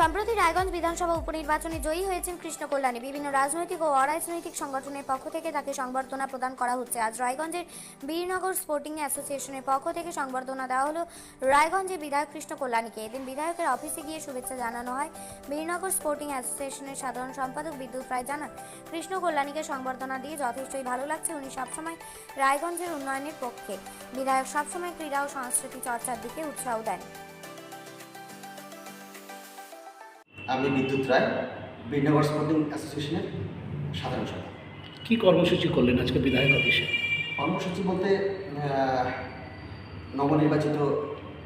সম্প্রতি রায়গঞ্জ বিধানসভা উপনির্বাচনে জয়ী হয়েছেন কৃষ্ণ কল্যাণী। বিভিন্ন রাজনৈতিক ও অরাজনৈতিক সংগঠনের পক্ষ থেকে তাকে সংবর্ধনা প্রদান করা হচ্ছে। আজ রায়গঞ্জের বীরনগর স্পোর্টিং অ্যাসোসিয়েশনের পক্ষ থেকে সংবর্ধনা দেওয়া হলো রায়গঞ্জের বিধায়ক কৃষ্ণ কল্যাণীকে। এদিন বিধায়কের অফিসে গিয়ে শুভেচ্ছা জানানো হয়। বীরনগর স্পোর্টিং অ্যাসোসিয়েশনের সাধারণ সম্পাদক বিদ্যুৎ রায় জানান, কৃষ্ণ কল্যাণীকে সংবর্ধনা দিয়ে যথেষ্টই ভালো লাগছে। উনি সবসময় রায়গঞ্জের উন্নয়নের পক্ষে। বিধায়ক সবসময় ক্রীড়া ও সংস্কৃতি চর্চার দিকে উৎসাহ দেন। আমি বিদ্যুৎ রায় বীরনগর স্পোর্টিং অ্যাসোসিয়েশনের সাধারণ সম্পাদক। কি কর্মসূচি করলেন আজকে বিধায়ক অফিসে? কর্মসূচি বলতে নবনির্বাচিত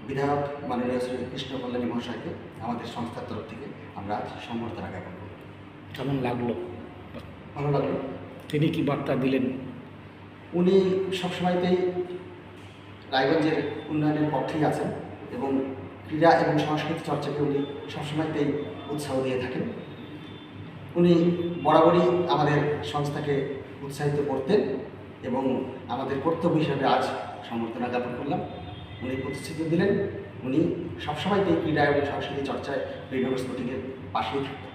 বিধায়ক মাননীয় শ্রী কৃষ্ণ কল্যাণী মহাশয়কে আমাদের সংস্থার তরফ থেকে আমরা আজ সম্বর্ধনা জ্ঞাপন করব। কেমন লাগল? ভালো লাগল। তিনি কি বার্তা দিলেন? উনি সবসময়তেই রায়গঞ্জের উন্নয়নের পক্ষেই আছেন এবং ক্রীড়া এবং সংস্কৃতি চর্চাকে উনি সবসময়তেই উৎসাহ দিয়ে থাকেন। উনি বরাবরই আমাদের সংস্থাকে উৎসাহিত করতেন এবং আমাদের কর্তব্য হিসাবে আজ সমর্থনা জ্ঞাপন করলাম। উনি প্রতিশ্রুতি দিলেন, উনি সবসময়তেই ক্রীড়া এবং সংস্কৃতি চর্চায় বিভিন্ন স্পোর্টিংয়ের পাশেই থাকতেন।